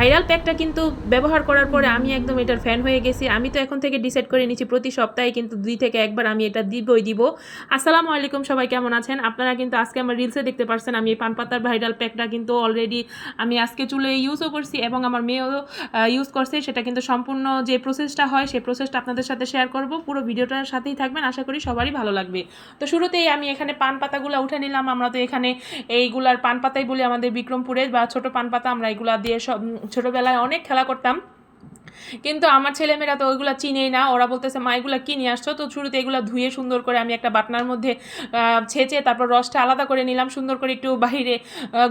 Viral প্যাকটা কিন্তু ব্যবহার করার পরে আমি একদম এটার ফ্যান হয়ে গেছি। আমি তো এখন থেকে ডিসাইড করে নিচ্ছি প্রতি সপ্তাহে কিন্তু দুই থেকে একবার আমি এটা দিবই দিব। আসসালামু আলাইকুম সবাই কেমন আছেন? আপনারা কিন্তু আজকে আমার রিলসে দেখতে পারছেন আমি এই পান পাতার ভাইরাল প্যাকটা কিন্তু অলরেডি আমি আজকে চুলে ইউজও করছি এবং আমার মেয়েও ইউজ করছে। সেটা কিন্তু সম্পূর্ণ যে প্রসেসটা হয় সেই প্রসেসটা আপনাদের সাথে শেয়ার করব। পুরো ভিডিওটার সাথেই থাকবেন আশা করি সবারই ভালো লাগবে। তো শুরুতেই আমি এখানে পান পাতাগুলো উঠে নিলাম। আমরা তো এখানে এইগুলার পান পাতাই বলি আমাদের বিক্রমপুরে বা ছোট পান পাতা আমরা এগুলা দিয়ে সব ছোটবেলায় অনেক খেলা করতাম। কিন্তু আমার ছেলেমেয়েরা তো ওইগুলো চিনেই না। ওরা বলতেছে, মা, এগুলো কি নিয়ে আসছো? তো শুরুতে এগুলো ধুয়ে সুন্দর করে আমি একটা বাটনার মধ্যে ছেঁচে তারপর রসটা আলাদা করে নিলাম, সুন্দর করে একটু বাইরে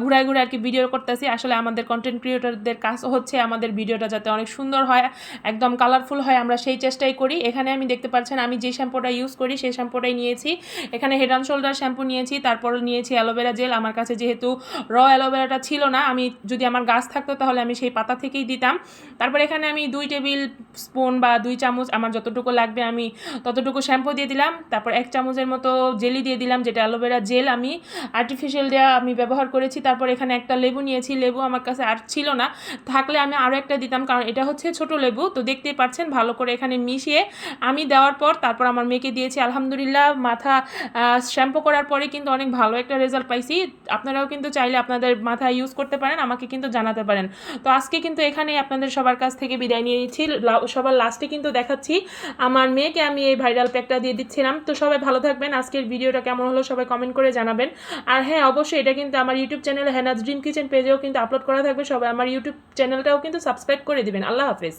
ঘুরায় ঘুরে আর কি ভিডিও করতেছি। আসলে আমাদের কন্টেন্ট ক্রিয়েটরদের কাজ হচ্ছে আমাদের ভিডিওটা যাতে অনেক সুন্দর হয়, একদম কালারফুল হয়, আমরা সেই চেষ্টাই করি। এখানে আমি দেখতে পাচ্ছেন, আমি যে শ্যাম্পুটা ইউজ করি, সেই শ্যাম্পুটাই নিয়েছি। এখানে হেড অ্যান্ড শোল্ডার শ্যাম্পু নিয়েছি, তারপর নিয়েছি অ্যালোভেরা জেল আমার কাছে যেহেতু র অ্যালোভেরাটা ছিল না, আমি যদি আমার গাছ থাকতো তাহলে আমি সেই পাতা থেকেই দিতাম। তারপর এখানে আমি দুই টেবিল স্পুন বা দুই চামচ আমার যতটুকু লাগবে আমি ততটুকু শ্যাম্পু দিয়ে দিলাম। তারপর এক চামচের মতো জেলি দিয়ে দিলাম, যেটা অ্যালোভেরা জেল আমি আর্টিফিশিয়াল দেওয়া আমি ব্যবহার করেছি। তারপর এখানে একটা লেবু নিয়েছি। লেবু আমার কাছে আর ছিল না। থাকলে আমি আরও একটা দিতাম, কারণ এটা হচ্ছে ছোট লেবু। তো দেখতেই পাচ্ছেন, ভালো করে এখানে মিশিয়ে আমি দেওয়ার পর তারপর আমার মেয়েকে দিয়েছি। আলহামদুলিল্লাহ মাথা শ্যাম্পু করার পরে কিন্তু অনেক ভালো একটা রেজাল্ট পাইছি। আপনারাও কিন্তু চাইলে আপনাদের মাথা ইউজ করতে পারেন, আমাকে কিন্তু জানাতে পারেন। তো আজকে কিন্তু এখানেই আপনাদের সবার কাছ থেকে বিদায় নিয়ে নিচ্ছি সবার লাস্টে কিন্তু দেখাচ্ছি। আমার মেয়েকে আমি এই ভাইরাল প্যাকটা দিয়ে দিচ্ছিলাম। তো সবাই ভালো থাকবেন। আজকের ভিডিওটা কেমন হলো সবাই কমেন্ট করে জানাবেন। আর হ্যাঁ অবশ্যই এটা কিন্তু আমার YouTube channel Hannah's dream kitchen পেজেও কিন্তু আপলোড করা থাকবে। সবাই আমার ইউটিউব চ্যানেলটাও কিন্তু সাবস্ক্রাইব করে দিবেন। আল্লাহ হাফেজ।